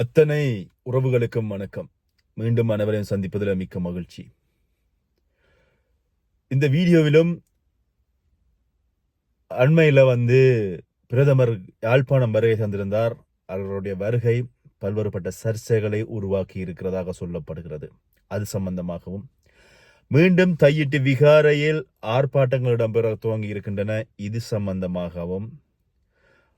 அத்தனை உறவுகளுக்கும் வணக்கம். மீண்டும் அனைவரையும் சந்திப்பதில் மிக்க மகிழ்ச்சி. இந்த வீடியோவிலும் அண்மையில் வந்து பிரதமர் யாழ்ப்பாணம் வருகை தந்திருந்தார். அவர்களுடைய வருகை பல்வேறுபட்ட சர்ச்சைகளை உருவாக்கி இருக்கிறதாக சொல்லப்படுகிறது. அது சம்பந்தமாகவும் மீண்டும் தையிட்டு விகாரையில் ஆர்ப்பாட்டங்கள் இடம்பெற துவங்கி இருக்கின்றன. இது சம்பந்தமாகவும்.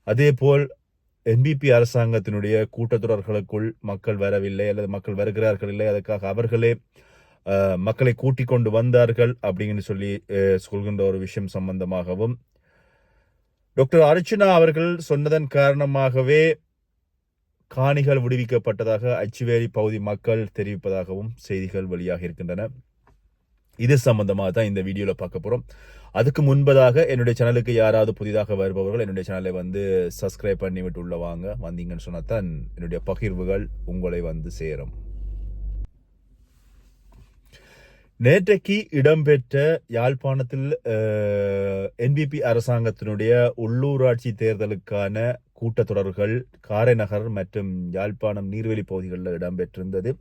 அதேபோல் என்பிபி அரசாங்கத்தினுடைய கூட்டத்தொடர்களுக்குள் மக்கள் வரவில்லை அல்லது மக்கள் வருகிறார்கள் இல்லை அதற்காக அவர்களே மக்களை கூட்டிக் கொண்டு வந்தார்கள் அப்படின்னு சொல்லி சொல்கின்ற ஒரு விஷயம் சம்பந்தமாகவும் டாக்டர் அர்ச்சனா அவர்கள் சொன்னதன் காரணமாகவே காணிகள் விடுவிக்கப்பட்டதாக அச்சுவேலி பகுதி மக்கள் தெரிவிப்பதாகவும் செய்திகள் வெளியாக இருக்கின்றன இது சம்பந்தமாக தான் இந்த வீடியோவில் பார்க்க போகிறோம் அதுக்கு முன்பதாக என்னுடைய சேனலுக்கு யாராவது புதிதாக வருபவர்கள் என்னுடைய சேனலை வந்து சப்ஸ்கிரைப் பண்ணி விட்டு உள்ள வாங்க. வந்தீங்கன்னு சொன்னால் தான் என்னுடைய பகிர்வுகள் உங்களை வந்து சேரும். நேற்றைக்கு இடம்பெற்ற யாழ்ப்பாணத்தில் என்பிபி அரசாங்கத்தினுடைய உள்ளூராட்சி தேர்தலுக்கான கூட்டத்தொடர்கள் காரைநகர் மற்றும் யாழ்ப்பாணம் நீர்வெளி பகுதிகளில் இடம்பெற்றிருந்தது.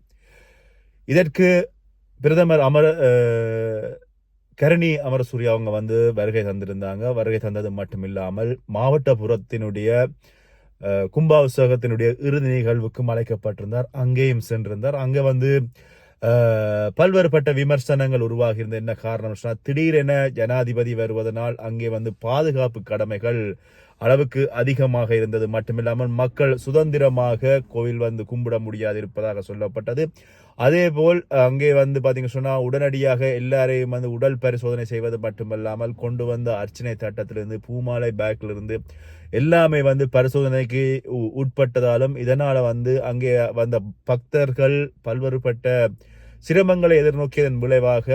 இதற்கு பிரதமர் அமர கரணி அமரசூர்யா அவங்க வந்து வருகை தந்திருந்தாங்க. வருகை தந்தது மட்டும் இல்லாமல் மாவட்டபுரத்தினுடைய கும்பாபிஷேகத்தினுடைய இறுதி நிகழ்வுக்கும் அழைக்கப்பட்டிருந்தார். அங்கேயும் சென்றிருந்தார். அங்கே வந்து பல்வேறுபட்ட விமர்சனங்கள் உருவாகி இருந்த என்ன காரணம் சொன்னால் திடீரென ஜனாதிபதி வருவதனால் அங்கே வந்து பாதுகாப்பு கடமைகள் அளவுக்கு அதிகமாக இருந்தது. மட்டுமில்லாமல் மக்கள் சுதந்திரமாக கோவில் வந்து கும்பிட முடியாது இருப்பதாக சொல்லப்பட்டது. அதேபோல் அங்கே வந்து பாத்தீங்க சொன்னால் உடனடியாக எல்லாரையும் வந்து உடல் பரிசோதனை செய்வது மட்டுமல்லாமல் கொண்டு வந்த அர்ச்சனை தட்டத்திலிருந்து பூமாலை பேக்கிலிருந்து எல்லாமே வந்து பரிசோதனைக்கு உ- உட்பட்டதாலும் இதனால் வந்து அங்கே வந்த பக்தர்கள் பல்வேறுபட்ட சிரமங்களை எதிர்நோக்கியதன் விளைவாக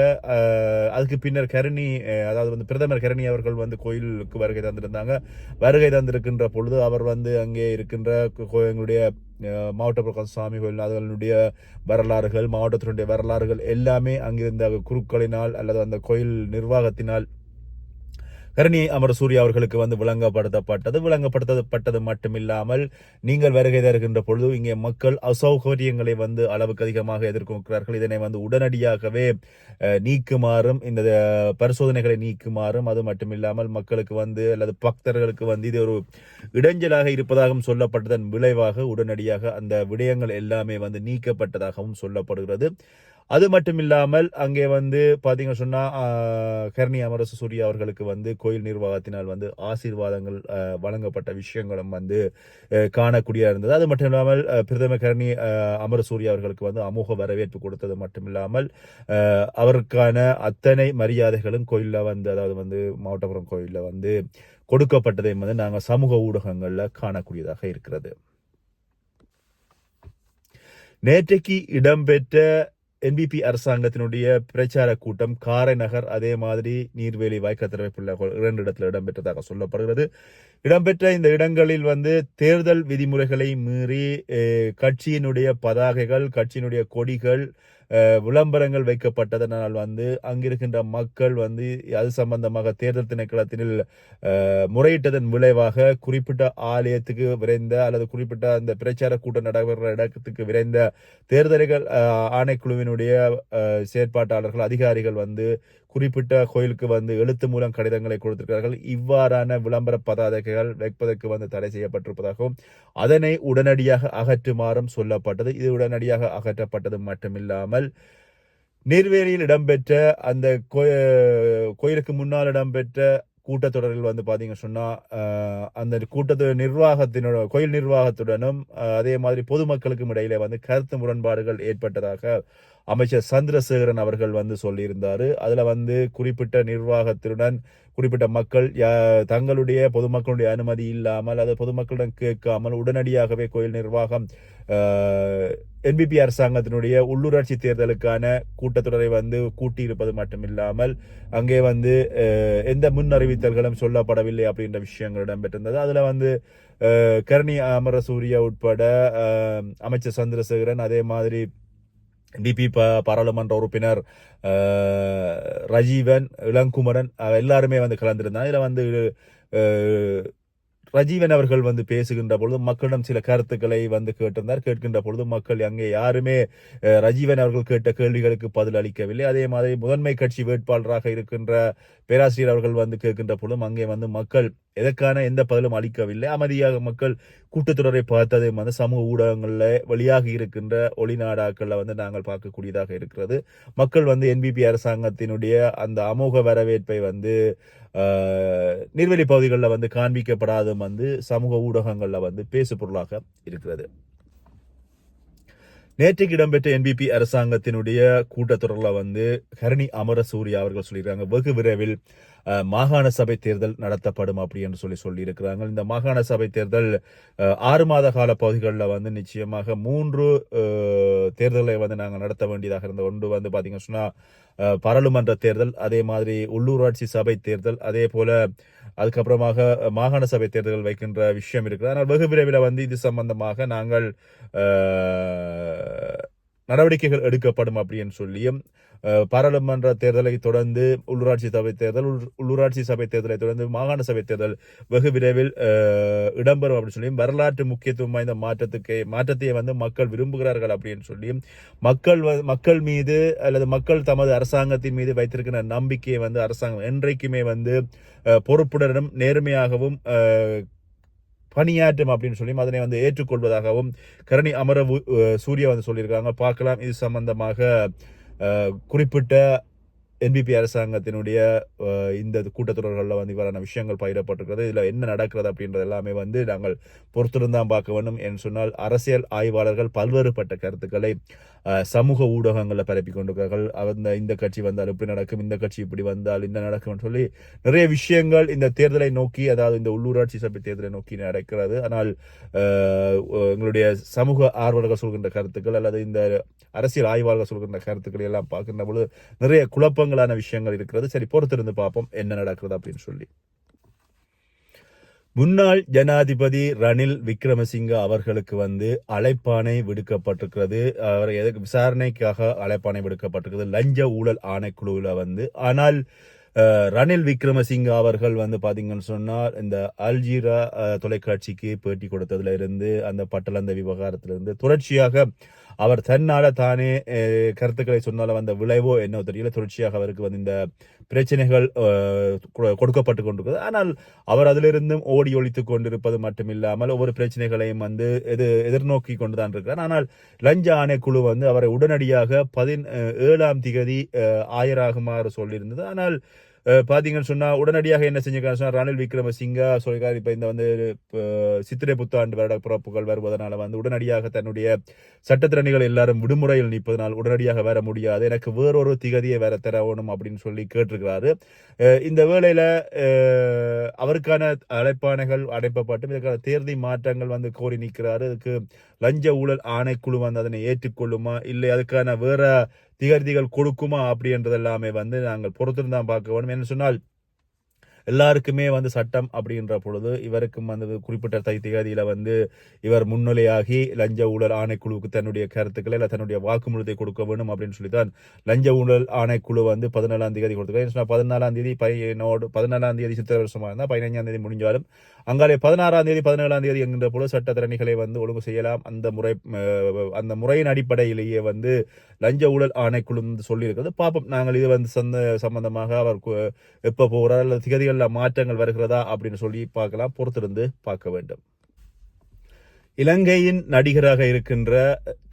அதுக்கு பின்னர் கரணி அதாவது வந்து பிரதமர் கரணி அவர்கள் வந்து கோயிலுக்கு வருகை தந்திருந்தாங்க. வருகை தந்திருக்கின்ற பொழுது அவர் வந்து அங்கே இருக்கின்ற கோ- மாவட்ட பிரகாச சுவாமி கோயில் அதனுடைய வரலாறுகள் மாவட்டத்தினுடைய வரலாறுகள் எல்லாமே அங்கிருந்த குருக்களினால் அல்லது அந்த கோயில் நிர்வாகத்தினால் கரணி அமரசூர்யா அவர்களுக்கு வந்து விளங்கப்படுத்தப்பட்டது. விளங்கப்படுத்தப்பட்டது மட்டுமில்லாமல் நீங்கள் வருகை தருகின்ற பொழுது இங்கே மக்கள் அசௌகரியங்களை வந்து அளவுக்கு அதிகமாக எதிர்கொள்கிறார்கள். இதனை வந்து உடனடியாகவே நீக்குமாறும் இந்த பரிசோதனைகளை நீக்குமாறும் அது மட்டுமில்லாமல் மக்களுக்கு வந்து அல்லது பக்தர்களுக்கு வந்து இது ஒரு இடைஞ்சலாக இருப்பதாகவும் சொல்லப்பட்டதன் விளைவாக உடனடியாக அந்த விடயங்கள் எல்லாமே வந்து நீக்கப்பட்டதாகவும் சொல்லப்படுகிறது. அது மட்டும் இல்லாமல் அங்கே வந்து பாத்தீங்க சொன்னா கர்ணி அமரசு சூர்யா அவர்களுக்கு வந்து கோயில் நிர்வாகத்தினால் வந்து ஆசீர்வாதங்கள் வழங்கப்பட்ட விஷயங்களும் வந்து காணக்கூடியதாக காணக்கூடிய இருந்தது. அது மட்டும் இல்லாமல் பிரதமர் கர்ணி அமர அமரசூர்யா அவர்களுக்கு வந்து அமோக வரவேற்பு கொடுத்தது மட்டும் இல்லாமல் அவருக்கான அத்தனை மரியாதைகளும் கோயில்ல வந்து அதாவது வந்து மாவட்டபுரம் கோயிலில் வந்து கொடுக்கப்பட்டதையும் வந்து நாங்கள் சமூக ஊடகங்களில் காணக்கூடியதாக இருக்கிறது. நேற்றைக்கு இடம்பெற்ற என்பிபி அரசாங்கத்தினுடைய பிரச்சார கூட்டம் காரைநகர் அதே மாதிரி நீர்வேலி வாய்க்காத்திரவை இரண்டு இடத்துல இடம்பெற்றதாக சொல்லப்படுகிறது. இடம்பெற்ற இந்த இடங்களில் வந்து தேர்தல் விதிமுறைகளை மீறி கட்சியினுடைய பதாகைகள் கட்சியினுடைய கொடிகள் விளம்பரங்கள் வைக்கப்பட்டதனால் வந்து அங்கிருக்கின்ற மக்கள் வந்து அது சம்பந்தமாக தேர்தல் திணைக்களத்தினில் முறையிட்டதன் விளைவாக குறிப்பிட்ட ஆலயத்துக்கு விரைந்த அல்லது குறிப்பிட்ட அந்த பிரச்சார கூட்டம் நடைபெற இடத்துக்கு விரைந்த தேர்தல்கள் ஆணைக்குழுவினுடைய செயற்பாட்டாளர்கள் அதிகாரிகள் வந்து குறிப்பிட்ட கோயிலுக்கு வந்து எழுத்து மூலம் கடிதங்களை கொடுத்திருக்கிறார்கள். இவ்வாறான விளம்பர பதாதைகள் வைப்பதற்கு வந்து தடை செய்யப்பட்டிருப்பதாகவும் அதனை உடனடியாக அகற்றுமாறும் சொல்லப்பட்டது. இது உடனடியாக அகற்றப்பட்டது மட்டுமில்லாமல் நீர்வேலியில் இடம்பெற்ற அந்த கோய- கோயிலுக்கு முன்னால் இடம்பெற்ற கூட்டத்தொடரில் வந்து பார்த்தீங்க சொன்னா அந்த கூட்டத்தொடர் நிர்வாகத்தினோட கோயில் நிர்வாகத்துடனும் அதே மாதிரி பொதுமக்களுக்கும் இடையிலே வந்து கருத்து முரண்பாடுகள் ஏற்பட்டதாக அமைச்சர் சந்திரசேகரன் அவர்கள் வந்து சொல்லியிருந்தார். அதில் வந்து குறிப்பிட்ட நிர்வாகத்துடன் குறிப்பிட்ட மக்கள் யா- தங்களுடைய பொதுமக்களுடைய அனுமதி இல்லாமல் அது பொதுமக்களிடம் கேட்காமல் உடனடியாகவே கோயில் நிர்வாகம் என்பிபி அரசாங்கத்தினுடைய உள்ளூராட்சி தேர்தலுக்கான கூட்டத்தொடரை வந்து கூட்டியிருப்பது மட்டுமில்லாமல் அங்கே வந்து எந்த முன் அறிவித்தல்களும் சொல்லப்படவில்லை அப்படின்ற விஷயங்கள் இடம்பெற்றிருந்தது. அதில் வந்து கர்ணி கரணி அமரசூரிய உட்பட அமைச்சர் சந்திரசேகரன் அதே மாதிரி டிபி ப பாராளுமன்ற உறுப்பினர் ரஜீவன் இளங்குமரன் எல்லாருமே வந்து கலந்திருந்தாங்க. இதில் வந்து ரஜீவன் அவர்கள் வந்து பேசுகின்ற பொழுது மக்களிடம் சில கருத்துக்களை வந்து கேட்டிருந்தார். கேட்கின்ற பொழுது மக்கள் அங்கே யாருமே ரஜீவன் அவர்கள் கேட்ட கேள்விகளுக்கு பதில் அளிக்கவில்லை. அதே மாதிரி முதன்மை கட்சி வேட்பாளராக இருக்கின்ற பேராசிரியர் அவர்கள் வந்து கேட்கின்ற பொழுதும் அங்கே வந்து மக்கள் எதற்கான எந்த பதிலும் அளிக்கவில்லை. அமைதியாக மக்கள் கூட்டத்தொடரை பார்த்ததை வந்து சமூக ஊடகங்களில் வெளியாகி இருக்கின்ற ஒளிநாடாக்களில் வந்து நாங்கள் பார்க்கக்கூடியதாக இருக்கிறது. மக்கள் வந்து என்பிபி அரசாங்கத்தினுடைய அந்த அமோக வரவேற்பை வந்து ஆஹ், நீர்வெளி பகுதிகளில் வந்து காண்பிக்கப்படாதும் வந்து சமூக ஊடகங்களில் வந்து பேசு பொருளாக இருக்கிறது. நேற்றுக்கு இடம்பெற்ற என்பிபி அரசாங்கத்தினுடைய கூட்டத்தொடரில் வந்து ஹரணி அமரசூரி அவர்கள் சொல்லியிருக்காங்க. வெகு விரைவில் மாகாண சபை தேர்தல் நடத்தப்படும் அப்படி என்று சொல்லி சொல்லியிருக்கிறாங்க. இந்த மாகாண சபை தேர்தல் ஆறு மாத கால பகுதிகளில் வந்து நிச்சயமாக மூன்று தேர்தலை வந்து நாங்கள் நடத்த வேண்டியதாக இருந்த ஒன்று வந்து பார்த்தீங்கன்னு சொன்னால் பாராளுமன்ற தேர்தல் அதே மாதிரி உள்ளூராட்சி சபை தேர்தல் அதே போல அதுக்கப்புறமாக மாகாண சபை தேர்தல்கள் வைக்கின்ற விஷயம் இருக்குது. ஆனால் வெகு விரைவில் வந்து இது சம்பந்தமாக நாங்கள் நடவடிக்கைகள் எடுக்கப்படும் அப்படின்னு சொல்லியும் பாராளுமன்ற தேர்தலை தொடர்ந்து உள்ளூராட்சி சபை தேர்தல் உள்- உள்ளூராட்சி சபை தேர்தலை தொடர்ந்து மாகாண சபை தேர்தல் வெகு விரைவில் இடம்பெறும் அப்படின்னு சொல்லியும் வரலாற்று முக்கியத்துவம் வாய்ந்த மாற்றத்துக்கு மாற்றத்தை வந்து மக்கள் விரும்புகிறார்கள் அப்படின்னு சொல்லியும் மக்கள் மக்கள் மீது அல்லது மக்கள் தமது அரசாங்கத்தின் மீது வைத்திருக்கிற நம்பிக்கையை வந்து அரசாங்கம் என்றைக்குமே வந்து பொறுப்புடனும் நேர்மையாகவும் பணியாற்றும் அப்படின்னு சொல்லி அதனை வந்து ஏற்றுக்கொள்வதாகவும் கரணி அமர சூர்யா வந்து சொல்லியிருக்காங்க. பார்க்கலாம். இது சம்பந்தமாக குறிப்பிட்ட என்பிபி அரசாங்கத்தினுடைய இந்த கூட்டத்தொடர்களில் வந்து இவ்வாறான விஷயங்கள் பயிரப்பட்டிருக்கிறது இதில் என்ன நடக்கிறது அப்படின்றது எல்லாமே வந்து நாங்கள் பொறுத்திருந்தான் பார்க்க வேண்டும் என்று சொன்னால் அரசியல் ஆய்வாளர்கள் பல்வேறுபட்ட கருத்துக்களை சமூக ஊடகங்களில் பரப்பி கொண்டிருக்கிறார்கள். அந்த இந்த கட்சி வந்தால் இப்படி நடக்கும் இந்த கட்சி இப்படி வந்தால் இந்த நடக்கும்னு சொல்லி நிறைய விஷயங்கள் இந்த தேர்தலை நோக்கி அதாவது இந்த உள்ளூராட்சி சபை தேர்தலை நோக்கி நடக்கிறது. ஆனால் எங்களுடைய சமூக ஆர்வலர்கள் சொல்கின்ற கருத்துக்கள் அல்லது இந்த அரசியல் ஆய்வாளர்கள் சொல்கின்ற கருத்துக்களை எல்லாம் பார்க்கின்ற பொழுது நிறைய குழப்பங்கள் குழப்பங்களான விஷயங்கள் இருக்கிறது. சரி பொறுத்திருந்து பார்ப்போம் என்ன நடக்கிறது அப்படின்னு சொல்லி. முன்னாள் ஜனாதிபதி ரணில் விக்ரமசிங்க அவர்களுக்கு வந்து அழைப்பானை விடுக்கப்பட்டிருக்கிறது. அவர் எதுக்கு விசாரணைக்காக அழைப்பாணை விடுக்கப்பட்டிருக்கிறது. லஞ்ச ஊழல் ஆணைக்குழுவில் வந்து. ஆனால் ரணில் விக்ரமசிங்க அவர்கள் வந்து பாத்தீங்கன்னு சொன்னால் இந்த அல்ஜீரா தொலைக்காட்சிக்கு பேட்டி கொடுத்ததுல இருந்து அந்த பட்டலந்த விவகாரத்திலிருந்து தொடர்ச்சியாக அவர் தன்னால தானே கருத்துக்களை சொன்னால வந்த விளைவோ என்ன தெரியல. தொடர்ச்சியாக அவருக்கு வந்து இந்த பிரச்சனைகள் கொ- கொடுக்கப்பட்டு கொண்டிருக்கிறது. ஆனால் அவர் அதிலிருந்தும் ஓடி ஒழித்துக் கொண்டிருப்பது மட்டுமில்லாமல் ஒவ்வொரு பிரச்சனைகளையும் வந்து எது எதிர்நோக்கி கொண்டுதான் இருக்கிறார். ஆனால் லஞ்ச ஆணைக்குழு வந்து அவரை உடனடியாக பதின் ஏழாம் திகதி ஆயராகுமாறு சொல்லியிருந்தது. ஆனால் பார்த்தீங்கன்னு சொன்னால் உடனடியாக என்ன செஞ்சுக்கலாம் சொன்னால் ரணில் விக்ரமசிங்கா சொல்லியிருக்காரு. இப்ப இந்த வந்து சித்திரை புத்தாண்டு வருட பிறப்புகள் வருவதனால வந்து உடனடியாக தன்னுடைய சட்டத்திறனிகள் எல்லாரும் விடுமுறையில் நிற்பதனால் உடனடியாக வர முடியாது. எனக்கு வேறொரு திகதியை வேற தரவணும் அப்படின்னு சொல்லி கேட்டிருக்கிறாரு. இந்த வேளையில் அவருக்கான அழைப்பாணைகள் அடைப்பப்பட்டு இதற்கான தேர்தல் மாற்றங்கள் வந்து கோரி நிற்கிறாரு. அதுக்கு லஞ்ச ஊழல் ஆணைக்குழு வந்து அதனை ஏற்றுக்கொள்ளுமா? இல்லை அதுக்கான வேற திகர்திகள் கொடுக்குமா அப்படின்றதெல்லாமே வந்து நாங்கள் பொறுத்திருந்தான் பார்க்க வேண்டும். என்ன சொன்னால் எல்லாருக்குமே வந்து சட்டம் அப்படின்ற பொழுது இவருக்கும் வந்து குறிப்பிட்ட தை தேதியில் வந்து இவர் முன்னிலையாகி லஞ்ச ஊழல் ஆணைக்குழுவுக்கு தன்னுடைய கருத்துக்களை இல்லை தன்னுடைய வாக்குமூலத்தை கொடுக்க வேண்டும் அப்படின்னு சொல்லி தான் லஞ்ச ஊழல் ஆணைக்குழு வந்து பதினேழாம் தேதி கொடுத்துருக்காங்க பதினாலாம் தேதி பையனோடு பதினாலாம் தேதி சித்திர வருஷமாக இருந்தால் பதினஞ்சாம் தேதி முடிஞ்சாலும் அங்காலே பதினாறாம் தேதி பதினேழாம் தேதி என்கின்ற பொழுது சட்டத்திறனிகளை வந்து ஒழுங்கு செய்யலாம். அந்த முறை அந்த முறையின் அடிப்படையிலேயே வந்து லஞ்ச ஊழல் ஆணைக்குழு சொல்லியிருக்கிறது. பார்ப்போம் நாங்கள் இது வந்து சந்த சம்பந்தமாக அவர் கு- போகிறார் அல்லது திகதிகளில் மாற்றங்கள் வருகிறதா அப்படின்னு சொல்லி பார்க்கலாம் பொறுத்திருந்து பார்க்க வேண்டும். இலங்கையின் நடிகராக இருக்கின்ற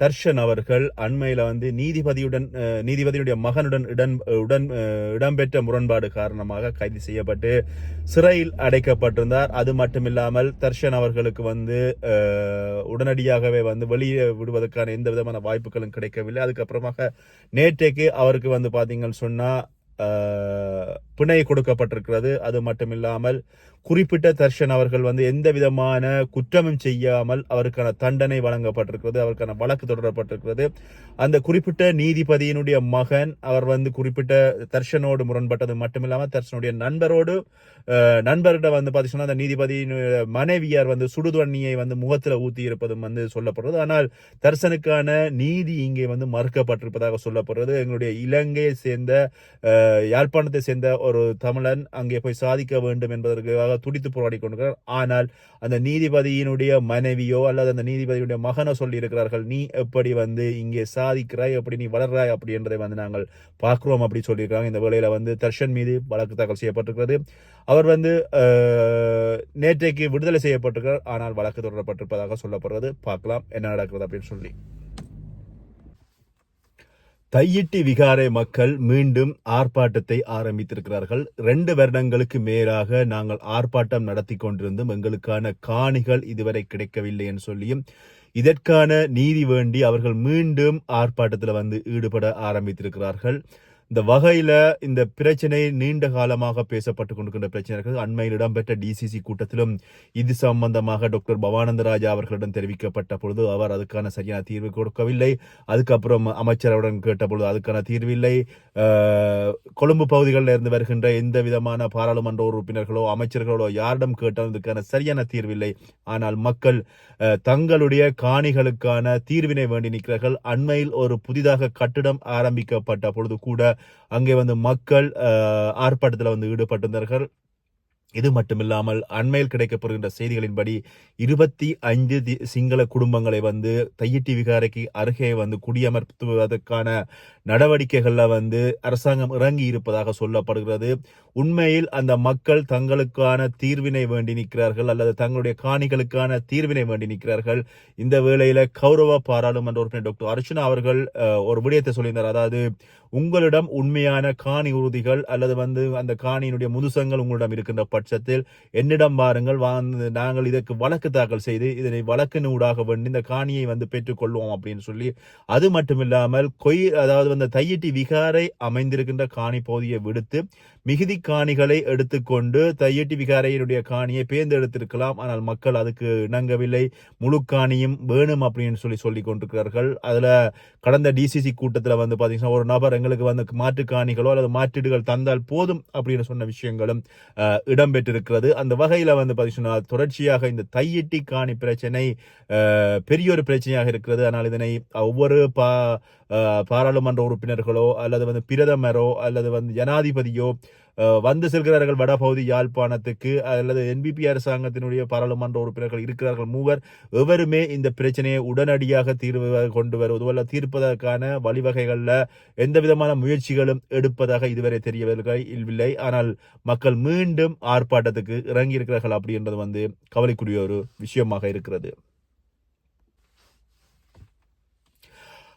தர்ஷன் அவர்கள் அண்மையில் வந்து நீதிபதியுடன் நீதிபதியுடைய மகனுடன் இடன் உடன் இடம்பெற்ற முரண்பாடு காரணமாக கைது செய்யப்பட்டு சிறையில் அடைக்கப்பட்டிருந்தார். அது மட்டுமில்லாமல் தர்ஷன் அவர்களுக்கு வந்து உடனடியாகவே வந்து வெளியே விடுவதற்கான எந்த விதமான வாய்ப்புகளும் கிடைக்கவில்லை. அதுக்கப்புறமாக நேற்றைக்கு அவருக்கு வந்து பார்த்தீங்கன்னு சொன்னால் பிணை கொடுக்கப்பட்டிருக்கிறது. அது மட்டுமில்லாமல் குறிப்பிட்ட தர்ஷன் அவர்கள் வந்து எந்த விதமான குற்றமும் செய்யாமல் அவருக்கான தண்டனை வழங்கப்பட்டிருக்கிறது அவருக்கான வழக்கு தொடரப்பட்டிருக்கிறது. அந்த குறிப்பிட்ட நீதிபதியினுடைய மகன் அவர் வந்து குறிப்பிட்ட தர்ஷனோடு முரண்பட்டது மட்டுமில்லாமல் தர்ஷனுடைய நண்பரோடு நண்பர்கிட்ட வந்து பார்த்தீங்கன்னா அந்த நீதிபதியின் மனைவியார் வந்து சுடுதண்ணியை வந்து முகத்தில் ஊத்தி இருப்பதும் வந்து சொல்லப்படுறது ஆனால் தர்சனுக்கான நீதி இங்கே வந்து மறுக்கப்பட்டிருப்பதாக சொல்லப்படுறது எங்களுடைய இலங்கையை சேர்ந்த யாழ்ப்பாணத்தை சேர்ந்த ஒரு தமிழன் அங்கே போய் சாதிக்க வேண்டும் என்பதற்காக பெற்றுவதற்காக துடித்து போராடி கொண்டிருக்கிறார் ஆனால் அந்த நீதிபதியினுடைய மனைவியோ அல்லது அந்த நீதிபதியுடைய மகனோ சொல்லி இருக்கிறார்கள் நீ எப்படி வந்து இங்கே சாதிக்கிறாய் எப்படி நீ வளர்றாய்? அப்படி என்றதை வந்து நாங்கள் பார்க்குறோம் அப்படி சொல்லியிருக்காங்க இந்த வேளையில் வந்து தர்ஷன் மீது வழக்கு தாக்கல் செய்யப்பட்டிருக்கிறது. அவர் வந்து நேற்றைக்கு விடுதலை செய்யப்பட்டிருக்கிறார். ஆனால் வழக்கு தொடரப்பட்டிருப்பதாக சொல்லப்படுறது. பார்க்கலாம் என்ன நடக்கிறது அப்படின்னு சொல்லி. தையிட்டி விகாரை மக்கள் மீண்டும் ஆர்ப்பாட்டத்தை ஆரம்பித்திருக்கிறார்கள். ரெண்டு வருடங்களுக்கு மேலாக நாங்கள் ஆர்ப்பாட்டம் நடத்தி கொண்டிருந்தும். எங்களுக்கான காணிகள் இதுவரை கிடைக்கவில்லை என்று சொல்லியும் இதற்கான நீதி வேண்டி அவர்கள் மீண்டும் ஆர்ப்பாட்டத்தில் வந்து ஈடுபட ஆரம்பித்திருக்கிறார்கள். இந்த வகையில இந்த பிரச்சனை நீண்ட காலமாக பேசப்பட்டு கொண்டிருக்கின்ற பிரச்சனைகள் அண்மையில் இடம்பெற்ற டிசிசி கூட்டத்திலும் இது சம்பந்தமாக டாக்டர் பவானந்தராஜா அவர்களிடம் தெரிவிக்கப்பட்ட பொழுது அவர் அதுக்கான சரியான தீர்வு கொடுக்கவில்லை. அதுக்கப்புறம் அமைச்சருடன் கேட்டபொழுது அதுக்கான தீர்வில்லை கொழும்பு பகுதிகளில் இருந்து வருகின்ற எந்த விதமான பாராளுமன்ற உறுப்பினர்களோ அமைச்சர்களோ யாரிடம் கேட்டாலும் இதுக்கான சரியான தீர்வில்லை ஆனால் மக்கள் தங்களுடைய காணிகளுக்கான தீர்வினை வேண்டி நிற்கிறார்கள். அண்மையில் ஒரு புதிதாக கட்டிடம் ஆரம்பிக்கப்பட்ட பொழுது கூட அங்கே வந்து மக்கள் ஆர்ப்பாட்டத்தில் வந்து ஈடுபட்டிருந்தார்கள். இது மட்டுமில்லாமல் அண்மையில் கிடைக்கப்படுகின்ற செய்திகளின்படி இருபத்தி ஐந்து தி- சிங்கள குடும்பங்களை வந்து தையிட்டி விகாரைக்கு அருகே வந்து குடியமர்த்துவதற்கான நடவடிக்கைகளில் வந்து அரசாங்கம் இறங்கி இருப்பதாக சொல்லப்படுகிறது. உண்மையில் அந்த மக்கள் தங்களுக்கான தீர்வினை வேண்டி நிற்கிறார்கள் அல்லது தங்களுடைய காணிகளுக்கான தீர்வினை வேண்டி நிற்கிறார்கள். இந்த வேளையில கௌரவ பாராளுமன்ற உறுப்பினர் டாக்டர் அர்ச்சனா அவர்கள் ஒரு விடயத்தை சொல்லியிருந்தார். அதாவது உங்களிடம் உண்மையான காணி உறுதிகள் அல்லது வந்து அந்த காணியினுடைய முதுசங்கள் உங்களிடம் இருக்கின்ற பட்சத்தில் என்னிடம் வாருங்கள். வந்து நாங்கள் இதற்கு வழக்கு தாக்கல் செய்து இதனை வழக்கின் ஊடாக வேண்டி இந்த காணியை வந்து பெற்றுக்கொள்வோம் அப்படின்னு சொல்லி. அது மட்டுமில்லாமல் கொய் அதாவது அந்த தையிட்டி விகாரை அமைந்திருக்கின்ற காணி பகுதியை விடுத்து மிகுதி காணிகளை எடுத்துக்கொண்டு தையட்டி விகாரையினுடைய காணியை பேர்ந்தெடுத்திருக்கலாம். ஆனால் மக்கள் அதுக்கு இணங்கவில்லை. முழு காணியும் வேணும் அப்படின்னு சொல்லி சொல்லி கொண்டிருக்கிறார்கள். அதில் கடந்த டிசிசி கூட்டத்தில் வந்து பார்த்தீங்கன்னா ஒரு நபர் எங்களுக்கு வந்து மாற்று காணிகளோ அல்லது மாற்றீடுகள் தந்தால் போதும் அப்படின்னு சொன்ன விஷயங்களும் இடம்பெற்றிருக்கிறது. அந்த வகையில் வந்து பார்த்தீங்கன்னா தொடர்ச்சியாக இந்த தையிட்டி காணி பிரச்சனை பெரிய ஒரு பிரச்சனையாக இருக்கிறது. ஆனால் இதனை ஒவ்வொரு பா பாராளுமன்ற உறுப்பினர்களோ அல்லது வந்து பிரதமரோ அல்லது வந்து ஜனாதிபதியோ வந்து செல்கிறார்கள் வடபகுதி யாழ்ப்பாணத்துக்கு அல்லது என்பிபி அரசாங்கத்தினுடைய பாராளுமன்ற உறுப்பினர்கள் இருக்கிறார்கள் மூவர் எவருமே இந்த பிரச்சனையை உடனடியாக தீர்வு கொண்டு வருவது அல்ல தீர்ப்பதற்கான வழிவகைகளில் எந்த விதமான முயற்சிகளும் எடுப்பதாக இதுவரை தெரியவில்லை இல்லை ஆனால் மக்கள் மீண்டும் ஆர்ப்பாட்டத்துக்கு இறங்கி இருக்கிறார்கள் அப்படின்றது வந்து கவலைக்குரிய ஒரு விஷயமாக இருக்கிறது.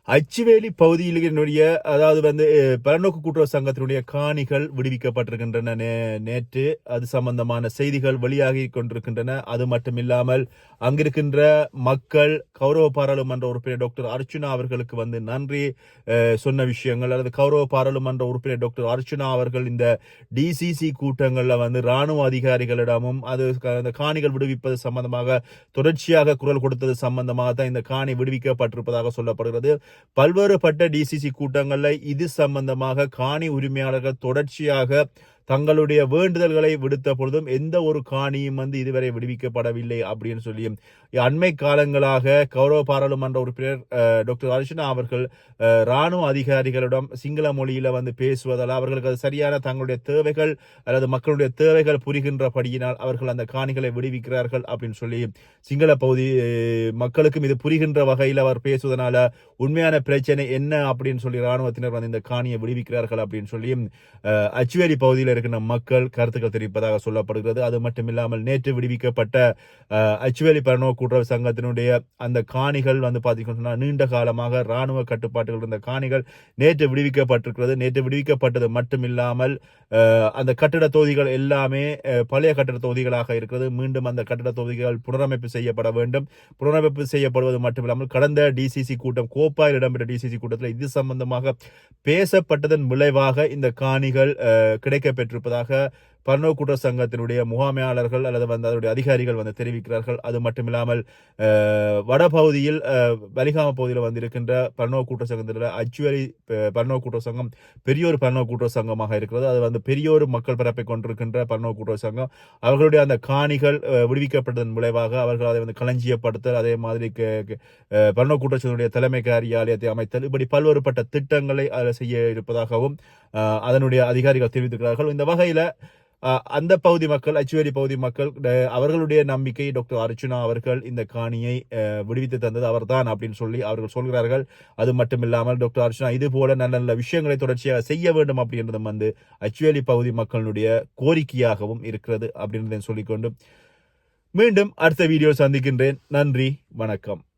அச்சுவேலி பகுதியினுடைய அதாவது வந்து பலநோக்கு பரநோக்கு கூட்டுறவு சங்கத்தினுடைய காணிகள் விடுவிக்கப்பட்டிருக்கின்றன. நே- நேற்று அது சம்பந்தமான செய்திகள் வெளியாகி கொண்டிருக்கின்றன. அது மட்டுமில்லாமல் அங்கிருக்கின்ற மக்கள் கௌரவ பாராளுமன்ற உறுப்பினர் டாக்டர் அர்ச்சுனா அவர்களுக்கு வந்து நன்றி சொன்ன விஷயங்கள். அல்லது கௌரவ பாராளுமன்ற உறுப்பினர் டாக்டர் அர்ச்சுனா அவர்கள் இந்த டிசிசி கூட்டங்களில் வந்து ராணுவ அதிகாரிகளிடமும் அது அந்த காணிகள் விடுவிப்பது சம்பந்தமாக தொடர்ச்சியாக குரல் கொடுத்தது சம்பந்தமாக தான் இந்த காணி விடுவிக்கப்பட்டிருப்பதாக சொல்லப்படுகிறது. பல்வேறுபட்ட டிசிசி கூட்டங்களில் இது சம்பந்தமாக காணி உரிமையாளர்கள் தொடர்ச்சியாக தங்களுடைய வேண்டுதல்களை விடுத்த பொழுதும் எந்த ஒரு காணியும் வந்து இதுவரை விடுவிக்கப்படவில்லை அப்படின்னு சொல்லி அண்மை காலங்களாக கௌரவ பாராளுமன்ற உறுப்பினர் டாக்டர் அர்ச்சனா அவர்கள் இராணுவ ராணுவ அதிகாரிகளிடம் சிங்கள மொழியில் வந்து பேசுவதால் அவர்களுக்கு அது சரியான தங்களுடைய தேவைகள் அல்லது மக்களுடைய தேவைகள் புரிகின்றபடியினால் அவர்கள் அந்த காணிகளை விடுவிக்கிறார்கள் அப்படின்னு சொல்லி சிங்கள பகுதி மக்களுக்கும் இது புரிகின்ற வகையில் அவர் பேசுவதனால உண்மையான பிரச்சனை என்ன அப்படின்னு சொல்லி ராணுவத்தினர் வந்து இந்த காணியை விடுவிக்கிறார்கள் அப்படின்னு சொல்லி அச்சுவேரி அச்சுவேலி பகுதியில் இருக்கின்ற மக்கள் கருத்துக்கள் தெரிவிப்பதாக சொல்லப்படுகிறது. அது மட்டும் இல்லாமல் நேற்று விடுவிக்கப்பட்ட அச்சுவேலி பரணோ கூட்டுறவு சங்கத்தினுடைய அந்த காணிகள் வந்து பார்த்தீங்கன்னா நீண்ட காலமாக இராணுவ கட்டுப்பாட்டுகள் இருந்த காணிகள் நேற்று விடுவிக்கப்பட்டிருக்கிறது. நேற்று விடுவிக்கப்பட்டது மட்டுமில்லாமல் இல்லாமல் அந்த கட்டிட தொகுதிகள் எல்லாமே பழைய கட்டிட தொகுதிகளாக இருக்கிறது. மீண்டும் அந்த கட்டிட தொகுதிகள் புனரமைப்பு செய்யப்பட வேண்டும். புனரமைப்பு செய்யப்படுவது மட்டுமில்லாமல் கடந்த டிசிசி கூட்டம் கோப்பாயில் இடம்பெற்ற டிசிசி கூட்டத்தில் இது சம்பந்தமாக பேசப்பட்டதன் விளைவாக இந்த காணிகள் கிடைக்கப்பெற்ற பெற்றிருப்பதாக பர்னோ கூட்ட சங்கத்தினுடைய முகாமையாளர்கள் அல்லது வந்து அதனுடைய அதிகாரிகள் வந்து தெரிவிக்கிறார்கள். அது மட்டுமில்லாமல் இல்லாமல் வடபகுதியில் வலிகாம பகுதியில் வந்திருக்கின்ற பர்னோ கூட்ட சங்கத்தில் அச்சுவரி அஹ், பர்னோ கூட்ட சங்கம் பெரியோர் பர்னோ கூட்ட சங்கமாக இருக்கிறது. அது வந்து பெரியோர் மக்கள் பரப்பை கொண்டிருக்கின்ற பர்னோ கூட்ட சங்கம். அவர்களுடைய அந்த காணிகள் விடுவிக்கப்பட்டதன் விளைவாக அவர்கள் அதை வந்து களஞ்சியப்படுத்தல் அதே மாதிரி க- பர்னோ கூட்டத்தினுடைய தலைமை காரியாலயத்தை அமைத்தல் இப்படி பல்வேறுபட்ட திட்டங்களை அதில் செய்ய இருப்பதாகவும் அதனுடைய அதிகாரிகள் தெரிவித்திருக்கிறார்கள். இந்த வகையில் அந்த பகுதி மக்கள் அச்சுவேலி பகுதி மக்கள் அவர்களுடைய நம்பிக்கை டாக்டர் அர்ச்சுனா அவர்கள் இந்த காணியை விடுவித்து தந்தது அவர்தான் அப்படின்னு சொல்லி அவர்கள் சொல்கிறார்கள். அது மட்டும் இல்லாமல் டாக்டர் அர்ச்சுனா இது போல நல்ல நல்ல விஷயங்களை தொடர்ச்சியாக செய்ய வேண்டும் அப்படின்றதும் வந்து அச்சுவேலி பகுதி மக்களுடைய கோரிக்கையாகவும் இருக்கிறது அப்படின்றதை சொல்லிக்கொண்டு மீண்டும் அடுத்த வீடியோ சந்திக்கின்றேன். நன்றி வணக்கம்.